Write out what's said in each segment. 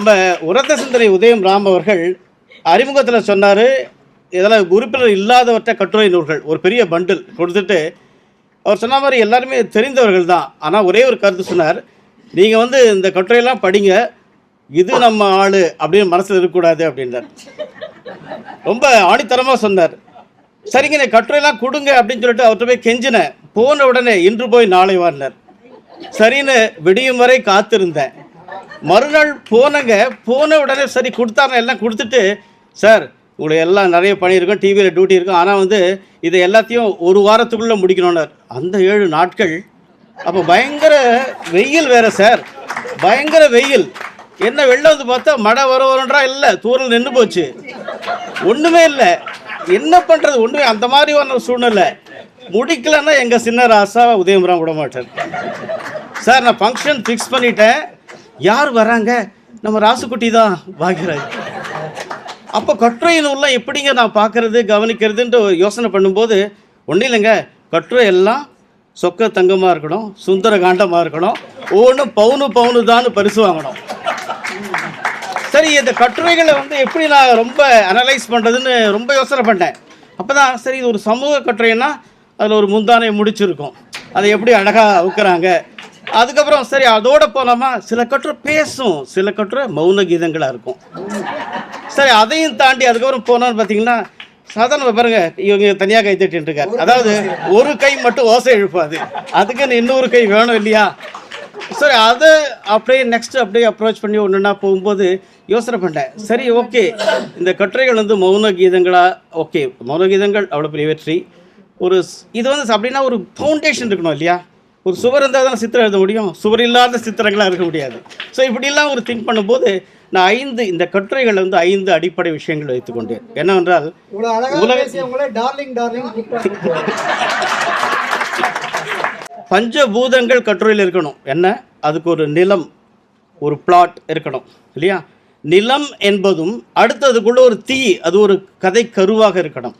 நம்ம உரத்த சிந்தனை உதயம் ராம் அவர்கள் அறிமுகத்தில் சொன்னார் இதெல்லாம் உறுப்பினர் இல்லாதவற்ற கட்டுரை நூல்கள் ஒரு பெரிய பண்டில் கொடுத்துட்டு அவர் சொன்ன மாதிரி எல்லாருமே தெரிந்தவர்கள் தான். ஆனால் ஒரே ஒரு கருத்து சொன்னார் நீங்கள் வந்து இந்த கட்டுரையெல்லாம் படிங்க இது நம்ம ஆள் அப்படின்னு மனசில் இருக்கக்கூடாது அப்படின்றார். ரொம்ப ஆணித்தரமாக சொன்னார். சரிங்க கட்டுரையெல்லாம் கொடுங்க அப்படின்னு சொல்லிட்டு அவர்கிட்ட போய் கெஞ்சினேன். போன உடனே இன்று போய் நாளை வாரினார். சரின்னு விடியும் வரை காத்திருந்தேன். மறுநாள் போனங்க போன உடனே சரி கொடுத்தாங்க எல்லாம் கொடுத்துட்டு சார் உங்களுக்கு எல்லாம் நிறைய பண்ணியிருக்கோம் டிவியில் டியூட்டி இருக்கும். ஆனால் வந்து இதை எல்லாத்தையும் ஒரு வாரத்துக்குள்ளே முடிக்கணும்னார் அந்த ஏழு நாட்கள் அப்போ பயங்கர வெயில் வேறு சார். பயங்கர வெயில். என்ன வெள்ளம் வந்து பார்த்தா மழை வர வரும்ன்றா இல்லை தூரல் நின்று போச்சு. ஒன்றுமே இல்லை. என்ன பண்ணுறது ஒன்றுமே அந்த மாதிரி ஒரு சூழ்நிலை. முடிக்கலன்னா எங்கள் சின்ன ராசா உதயம்பரம் விட மாட்டார். சார் நான் ஃபங்க்ஷன் ஃபிக்ஸ் பண்ணிட்டேன். யார் வராங்க? நம்ம ராசுக்குட்டி தான் பாக்யராஜ் அப்போ கட்டுரை நூல்லாம் எப்படிங்க நான் பார்க்கறது கவனிக்கிறதுன்ட்டு யோசனை பண்ணும்போது ஒன்றும் இல்லைங்க. கட்டுரை எல்லாம் சொக்க தங்கமாக இருக்கணும் சுந்தர காண்டமாக இருக்கணும். ஒவ்வொன்றும் பவுனு பவுனு தான் பரிசு வாங்கணும். சரி இந்த கட்டுரைகளை வந்து எப்படி நான் ரொம்ப அனலைஸ் பண்ணுறதுன்னு ரொம்ப யோசனை பண்ணேன். அப்போ தான் சரி இது ஒரு சமூக கட்டுரைன்னா அதில் ஒரு முந்தானை முடிச்சிருக்கும். அதை எப்படி அழகாக வைக்கிறாங்க அதுக்கப்புறம் சரி அதோட போலாமா? சில கட்டுரை பேசும் சில கட்டுரை மௌன கீதங்களாக இருக்கும். சரி அதையும் தாண்டி அதுக்கப்புறம் போனோம்னு பார்த்தீங்கன்னா சாதாரண பாருங்க இவங்க தனியாக கை தட்டிட்டு இருக்காரு. அதாவது ஒரு கை மட்டும் ஓசை எழுப்பாது. அதுக்கு இன்னொரு கை வேணும் இல்லையா? சரி அதை அப்படியே நெக்ஸ்ட் அப்படியே அப்ரோச் பண்ணி ஒன்றுனா போகும்போது யோசனை பண்ணேன் சரி ஓகே இந்த கட்டுரைகள் வந்து மௌன கீதங்களா? ஓகே மௌன கீதங்கள் அவ்வளோ பெரிய வெற்றி. ஒரு இது வந்து அப்படின்னா ஒரு ஃபவுண்டேஷன் இருக்கணும் இல்லையா? ஒரு சுவர் இருந்தால் தான் சித்திரம் எழுத முடியும்? சுவர் இல்லாத சித்திரங்களாக இருக்க முடியாது. ஸோ இப்படிலாம் ஒரு திங்க் பண்ணும்போது நான் ஐந்து இந்த கட்டுரைகள் வந்து ஐந்து அடிப்படை விஷயங்கள் வைத்துக்கொண்டேன் என்னவென்றால் பஞ்சபூதங்கள் கட்டுரையில் இருக்கணும். என்ன? அதுக்கு ஒரு நிலம் ஒரு பிளாட் இருக்கணும். இல்லையா? நிலம் என்பதும் அடுத்ததுக்குள்ள ஒரு தீ அது ஒரு கதை கருவாக இருக்கணும்.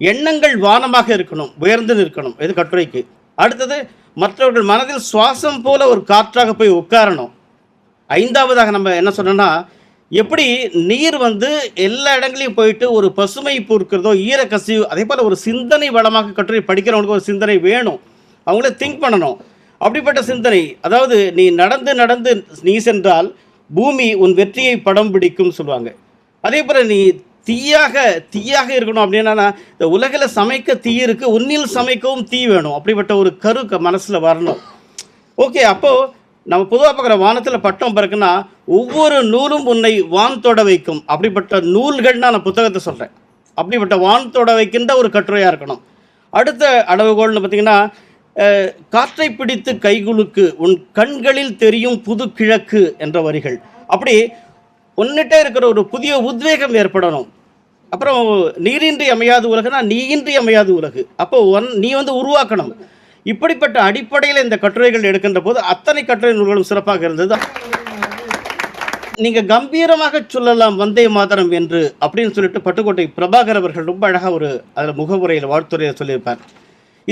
எண்ணங்கள் வானமாக இருக்கணும் உயர்ந்து நிற்கணும். இது கட்டுரைக்கு. அடுத்தது மற்றவர்கள் மனதில் சுவாசம் போல ஒரு காற்றாக போய் உட்காரணும். ஐந்தாவதாக நம்ம என்ன சொன்னோம்னா எப்படி நீர் வந்து எல்லா இடங்களையும் போயிட்டு ஒரு பசுமை பூர்க்கிறதோ ஈரக்கசிவு அதே போல் ஒரு சிந்தனை வளமாக கட்டுரை படிக்கிறவங்களுக்கு ஒரு சிந்தனை வேணும். அவங்களே திங்க் பண்ணணும். அப்படிப்பட்ட சிந்தனை அதாவது நீ நடந்து நடந்து நீ சென்றால் பூமி உன் வெற்றியை படம் பிடிக்கும் சொல்லுவாங்க. அதே போல் நீ தீயாக தீயாக இருக்கணும் அப்படின்னா இந்த உலகில் சமைக்க தீ இருக்குது உன்னில் சமைக்கவும் தீ வேணும். அப்படிப்பட்ட ஒரு கரு க மனசில் வரணும். ஓகே அப்போது நம்ம பொதுவாக பார்க்குற வானத்தில் பட்டம் பிறக்குன்னா ஒவ்வொரு நூலும் உன்னை வான் தொட வைக்கும். அப்படிப்பட்ட நூல்கள்னா நான் புத்தகத்தை சொல்கிறேன் அப்படிப்பட்ட வான் தொட வைக்கின்ற ஒரு கட்டுரையாக இருக்கணும். அடுத்த அளவுகோல்னு பார்த்தீங்கன்னா காற்றை பிடித்து கைகுலுக்கு உன் கண்களில் தெரியும் புது கிழக்கு என்ற வரிகள். அப்படி ஒன்றுட்டே இருக்கிற ஒரு புதிய உத்வேகம் ஏற்படணும். அப்புறம் நீரின்றி அமையாது உலகுனா நீயின்றி அமையாது உலகு. அப்போ ஒன் நீ வந்து உருவாக்கணும். இப்படிப்பட்ட அடிப்படையில் இந்த கட்டுரைகள் எடுக்கின்ற போது அத்தனை கட்டுரை நூல்களும் சிறப்பாக இருந்தது. நீங்கள் கம்பீரமாக சொல்லலாம் வந்தே மாதரம் என்று அப்படின்னு சொல்லிட்டு பட்டுக்கோட்டை பிரபாகர் அவர்கள் ரொம்ப அழகாக ஒரு அதில் முகவுரையில் வாழ்த்துறையில் சொல்லியிருப்பார்.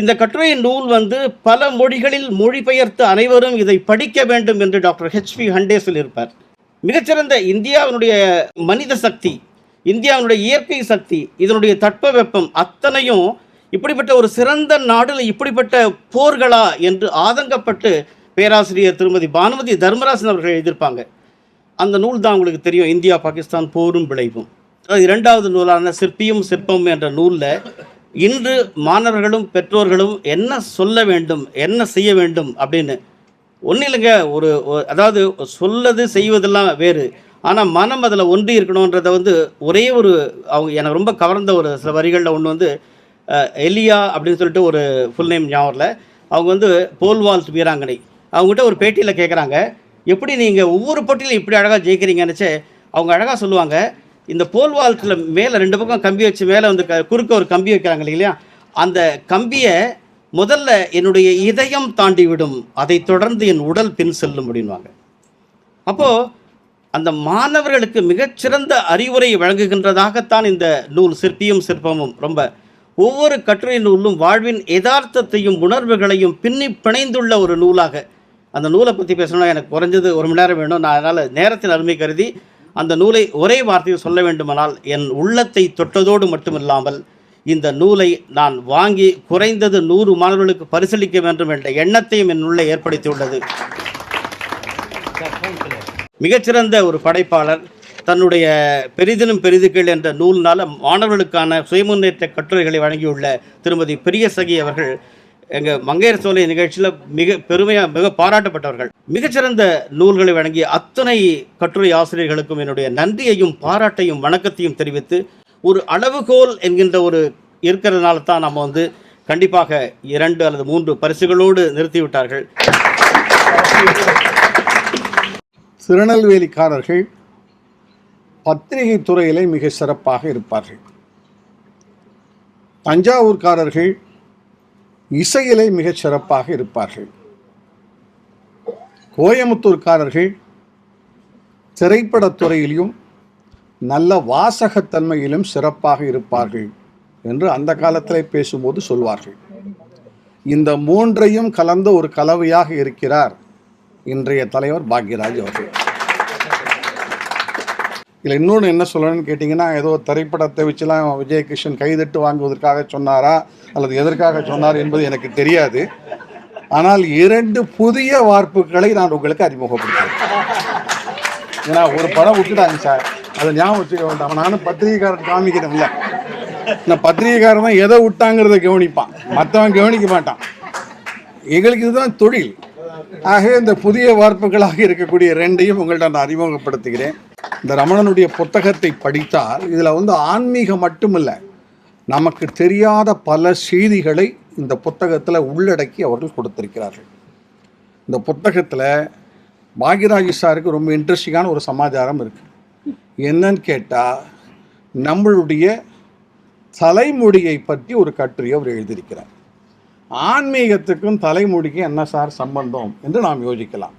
இந்த கட்டுரையின் நூல் வந்து பல மொழிகளில் மொழிபெயர்த்து அனைவரும் இதை படிக்க வேண்டும் என்று டாக்டர் ஹெச்பி ஹண்டே சொல்லியிருப்பார். மிகச்சிறந்த இந்தியாவினுடைய மனித சக்தி இந்தியாவினுடைய இயற்கை சக்தி இதனுடைய தட்பவெப்பம் அத்தனையும் இப்படிப்பட்ட ஒரு சிறந்த நாடில் இப்படிப்பட்ட போர்களா என்று ஆதங்கப்பட்டு பேராசிரியர் திருமதி பானுமதி தர்மராசன் அவர்கள் எழுதியிருப்பாங்க. அந்த நூல் தான் உங்களுக்கு தெரியும் இந்தியா பாகிஸ்தான் போரும் விளைவும். அது இரண்டாவது நூலான சிற்பியும் சிற்பம் என்ற நூலில் இன்று மாணவர்களும் பெற்றோர்களும் என்ன சொல்ல வேண்டும் என்ன செய்ய வேண்டும் அப்படின்னு ஒன்றும் இல்லைங்க ஒரு- அதாவது சொல்லது செய்வதெல்லாம் வேறு. ஆனால் மனம் அதில் ஒன்றி இருக்கணுன்றத வந்து ஒரே ஒரு அவங்க எனக்கு ரொம்ப கவர்ந்த ஒரு சில வரிகளில் ஒன்று வந்து எலியா அப்படின்னு சொல்லிட்டு ஒரு ஃபுல் நேம் ஞாபகம் அவங்க வந்து போல்வால்ஸ் வீராங்கனை. அவங்ககிட்ட ஒரு பேட்டியில் கேட்குறாங்க எப்படி நீங்கள் ஒவ்வொரு போட்டியிலும் இப்படி அழகாக ஜெயிக்கிறீங்கன்னுச்சு அவங்க அழகாக சொல்லுவாங்க. இந்த போல் வால்ட்டில் மேலே ரெண்டு பக்கம் கம்பி வச்சு மேலே வந்து க குறுக்க ஒரு கம்பி வைக்கிறாங்க இல்லையா? அந்த கம்பியை முதல்ல என்னுடைய இதயம் தாண்டி விடும். அதைத் தொடர்ந்து என் உடல் பின் செல்லும் அப்படின்வாங்க அப்போது அந்த மாணவர்களுக்கு மிகச்சிறந்த அறிவுரை வழங்குகின்றதாகத்தான் இந்த நூல் சிற்பியும் சிற்பமும். ரொம்ப ஒவ்வொரு கட்டுரை நூலும் வாழ்வின் யதார்த்தத்தையும் உணர்வுகளையும் பின்னி பிணைந்துள்ள ஒரு நூலாக. அந்த நூலை பற்றி பேசணும்னா எனக்கு குறைஞ்சது ஒரு மணி நேரம் வேணும். நான் அதனால் நேரத்தின் அருமை கருதி அந்த நூலை ஒரே வார்த்தையில் சொல்ல வேண்டுமானால் என் உள்ளத்தை தொட்டதோடு மட்டுமில்லாமல் இந்த நூலை நான் வாங்கி குறைந்தது நூறு மாணவர்களுக்கு பரிசளிக்க வேண்டும் என்ற எண்ணத்தையும் என் உள்ளே ஏற்படுத்தியுள்ளது மிகச்சிறந்த ஒரு படைப்பாளர் தன்னுடைய பெரிதினும் பெரிதுகள் என்ற நூல்னால் மாணவர்களுக்கான சுயமுன்னேற்ற கட்டுரைகளை வழங்கியுள்ள திருமதி பெரியசகி அவர்கள் எங்கள் மங்கையர் சோலை நிகழ்ச்சியில் மிக பெருமையாக மிக பாராட்டப்பட்டவர்கள். மிகச்சிறந்த நூல்களை வழங்கிய அத்தனை கட்டுரை ஆசிரியர்களுக்கும் என்னுடைய நன்றியையும் பாராட்டையும் வணக்கத்தையும் தெரிவித்து ஒரு அளவுகோல் என்கின்ற ஒரு இருக்கிறதுனால தான் நம்ம வந்து கண்டிப்பாக இரண்டு அல்லது மூன்று பரிசுகளோடு நிறுத்திவிட்டார்கள். திருநெல்வேலிக்காரர்கள் பத்திரிகை துறையிலே மிக சிறப்பாக இருப்பார்கள். தஞ்சாவூர்காரர்கள் இசையிலே மிகச் சிறப்பாக இருப்பார்கள். கோயமுத்தூர்காரர்கள் திரைப்படத்துறையிலும் நல்ல வாசகத்தன்மையிலும் சிறப்பாக இருப்பார்கள் என்று அந்த காலத்தில் பேசும்போது சொல்வார்கள். இந்த மூன்றையும் கலந்த ஒரு கலவையாக இருக்கிறார் இன்றைய தலைவர் பாக்யராஜ் அவர்கள். இதில் இன்னொன்று என்ன சொல்லணும்னு கேட்டிங்கன்னா ஏதோ திரைப்படத்தை வச்சுலாம் விஜயகிருஷ்ணன் கைதட்டு வாங்குவதற்காக சொன்னாரா அல்லது எதற்காக சொன்னார் என்பது எனக்கு தெரியாது. ஆனால் இரண்டு புதிய வார்ப்புகளை நான் உங்களுக்கு அறிமுகப்படுத்துகிறேன். ஏன்னா ஒரு படம் விட்டுட்டாங்க சார். அதை ஞாபகம் வச்சுக்க வேண்டாம். நானும் பத்திரிகைக்காரன் காமிக்கிறேன் இல்லை நான் பத்திரிகைக்காரன் தான் எதை விட்டாங்கிறத கவனிப்பான். மற்றவன் கவனிக்க மாட்டான். எங்களுக்கு இதுதான் தொழில். ஆகவே இந்த புதிய வார்ப்புகளாக இருக்கக்கூடிய ரெண்டையும் உங்கள்ட்ட நான் அறிமுகப்படுத்துகிறேன். இந்த ரமணனுடைய புத்தகத்தை படித்தால் இதில் வந்து ஆன்மீகம் மட்டுமில்லை நமக்கு தெரியாத பல செய்திகளை இந்த புத்தகத்தில் உள்ளடக்கி அவர்கள் கொடுத்திருக்கிறார்கள். இந்த புத்தகத்தில் பாக்யராஜ் சாருக்கு ரொம்ப இன்ட்ரெஸ்டிங்கான ஒரு சமாச்சாரம் இருக்குது என்னன்னு கேட்டால் நம்மளுடைய தலைமுடியை பற்றி ஒரு கட்டுரையை அவர் எழுதியிருக்கிறார். ஆன்மீகத்துக்கும் தலைமுடிக்கும் என்ன சார் சம்பந்தம் என்று நாம் யோசிக்கலாம்.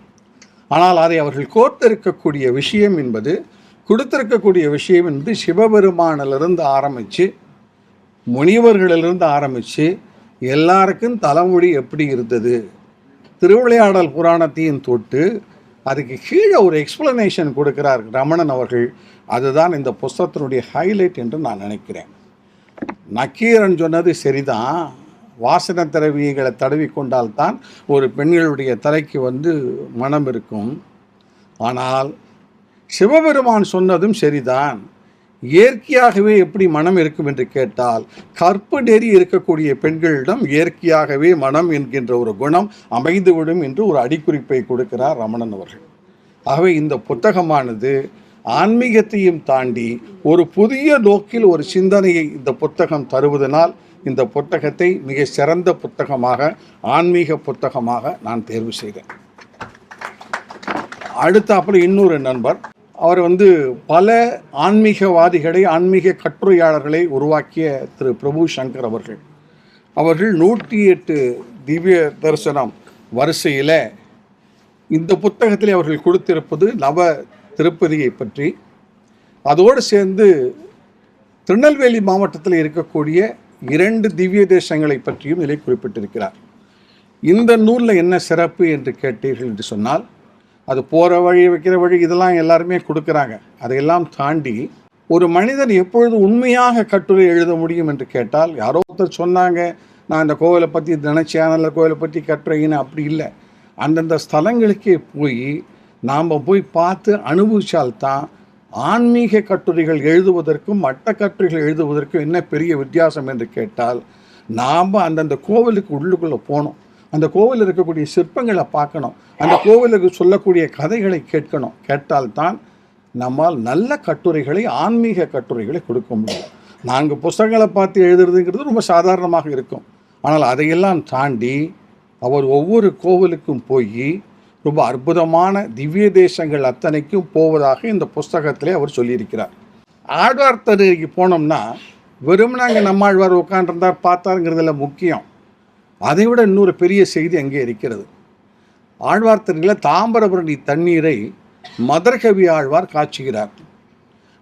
ஆனால் அதை அவர்கள் கோர்த்திருக்கக்கூடிய விஷயம் என்பது கொடுத்திருக்கக்கூடிய விஷயம் என்பது சிவபெருமானிலிருந்து ஆரம்பித்து முனிவர்களிலிருந்து ஆரம்பித்து எல்லாருக்கும் தலைமுடி எப்படி இருந்தது? திருவிளையாடல் புராணத்தையும் தொட்டு அதுக்கு கீழே ஒரு எக்ஸ்பிளனேஷன் கொடுக்கிறார் ரமணன் அவர்கள். அதுதான் இந்த புஸ்தகத்தினுடைய ஹைலைட் என்று நான் நினைக்கிறேன். நக்கீரன் சொன்னது சரிதான். வாசன திரவியங்களை தடவி கொண்டால்தான் ஒரு பெண்களுடைய தலைக்கு வந்து மனம் இருக்கும். ஆனால் சிவபெருமான் சொன்னதும் சரிதான். இயற்கையாகவே எப்படி மனம் இருக்கும் என்று கேட்டால் கற்பு நெறி இருக்கக்கூடிய பெண்களிடம் இயற்கையாகவே மனம் என்கின்ற ஒரு குணம் அமைந்துவிடும் என்று ஒரு அடிக்குறிப்பை கொடுக்கிறார் ரமணன் அவர்கள். ஆகவே இந்த புத்தகமானது ஆன்மீகத்தையும் தாண்டி ஒரு புதிய நோக்கில் ஒரு சிந்தனையை இந்த புத்தகம் தருவதனால் இந்த புத்தகத்தை மிக சிறந்த புத்தகமாக ஆன்மீக புத்தகமாக நான் தேர்வு செய்தேன். அடுத்தாப்புல இன்னொரு நண்பர். அவர் வந்து பல ஆன்மீகவாதிகளை ஆன்மீக கட்டுரையாளர்களை உருவாக்கிய திரு. பிரபு சங்கர் அவர்கள். அவர்கள் நூற்றி எட்டு திவ்ய தரிசனம் வரிசையில் இந்த புத்தகத்தில் அவர்கள் கொடுத்திருப்பது நவ திருப்பதியை பற்றி. அதோடு சேர்ந்து திருநெல்வேலி மாவட்டத்தில் இருக்கக்கூடிய இரண்டு திவ்ய தேசங்களை பற்றியும் இதில் குறிப்பிட்டிருக்கிறார். இந்த நூலில் என்ன சிறப்பு என்று கேட்டீர்கள் என்று சொன்னால் அது போகிற வழி வைக்கிற வழி இதெல்லாம் எல்லாருமே கொடுக்குறாங்க. அதையெல்லாம் தாண்டி ஒரு மனிதன் எப்பொழுது உண்மையாக கட்டுரை எழுத முடியும் என்று கேட்டால் யாரோ ஒருத்தர் சொன்னாங்க நான் இந்த கோவிலை பற்றி நினச்சேன் நல்ல கோவிலை பற்றி கட்டுரைன்னு அப்படி இல்லை. அந்தந்த ஸ்தலங்களுக்கே போய் நாம் போய் பார்த்து அனுபவித்தால்தான் ஆன்மீக கட்டுரைகள் எழுதுவதற்கும் மற்ற கட்டுரைகள் எழுதுவதற்கும் என்ன பெரிய வித்தியாசம் என்று கேட்டால் நாம் அந்தந்த கோவிலுக்கு உள்ளுக்குள்ளே போகணும். அந்த கோவிலில் இருக்கக்கூடிய சிற்பங்களை பார்க்கணும். அந்த கோவிலுக்கு சொல்லக்கூடிய கதைகளை கேட்கணும். கேட்டால்தான் நம்மால் நல்ல கட்டுரைகளை ஆன்மீக கட்டுரைகளை கொடுக்க முடியும். நாங்கள் புஸ்தகங்களை பார்த்து எழுதுறதுங்கிறது ரொம்ப சாதாரணமாக இருக்கும். ஆனால் அதையெல்லாம் தாண்டி அவர் ஒவ்வொரு கோவிலுக்கும் போய் ரொம்ப அற்புதமான திவ்ய தேசங்கள் அத்தனைக்கும் போவதாக இந்த புஸ்தகத்திலே அவர் சொல்லியிருக்கிறார். ஆழ்வார் தருகைக்கு போனோம்னா வெறும் நாங்கள் நம்மாழ்வார் உட்காண்டிருந்தார் பார்த்தாருங்கிறதுல முக்கியம். அதை விட இன்னொரு பெரிய செய்தி அங்கே இருக்கிறது. ஆழ்வார் தருகையில் தாம்பரபரணி தண்ணீரை மதர்கவி ஆழ்வார் காய்ச்சுகிறார்.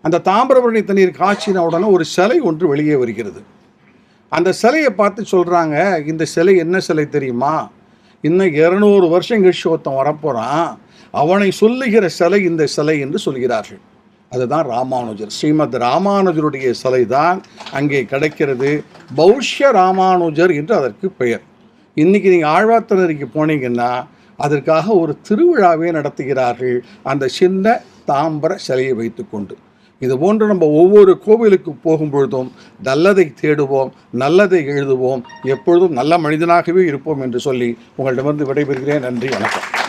அந்த தாம்பரபரணி தண்ணீர் காய்ச்சின உடனே ஒரு சிலை ஒன்று வெளியே வருகிறது. அந்த சிலையை பார்த்து சொல்கிறாங்க இந்த சிலை என்ன சிலை தெரியுமா? இன்னும் இரநூறு வருஷம் கழிச்சு ஒருத்தன் வரப்போகிறான் அவனை சொல்லுகிற சிலை இந்த சிலை என்று சொல்கிறார்கள். அதுதான் ராமானுஜர். ஸ்ரீமத் ராமானுஜருடைய சிலை தான் அங்கே கிடைக்கிறது. பௌஷ்ய ராமானுஜர் என்று அதற்கு பெயர். இன்றைக்கி நீங்கள் ஆழ்வார்த்தனருக்கு போனீங்கன்னா அதற்காக ஒரு திருவிழாவே நடத்துகிறார்கள் அந்த சின்ன தாம்பர சிலையை வைத்துக்கொண்டு. இது போன்று நம்ம ஒவ்வொரு கோவிலுக்கு போகும் பொழுதும் நல்லதை தேடுவோம் நல்லதை எழுதுவோம் எப்பொழுதும் நல்ல மனிதனாகவே இருப்போம் என்று சொல்லி உங்களிடமிருந்து விடைபெறுகிறேன். நன்றி வணக்கம்.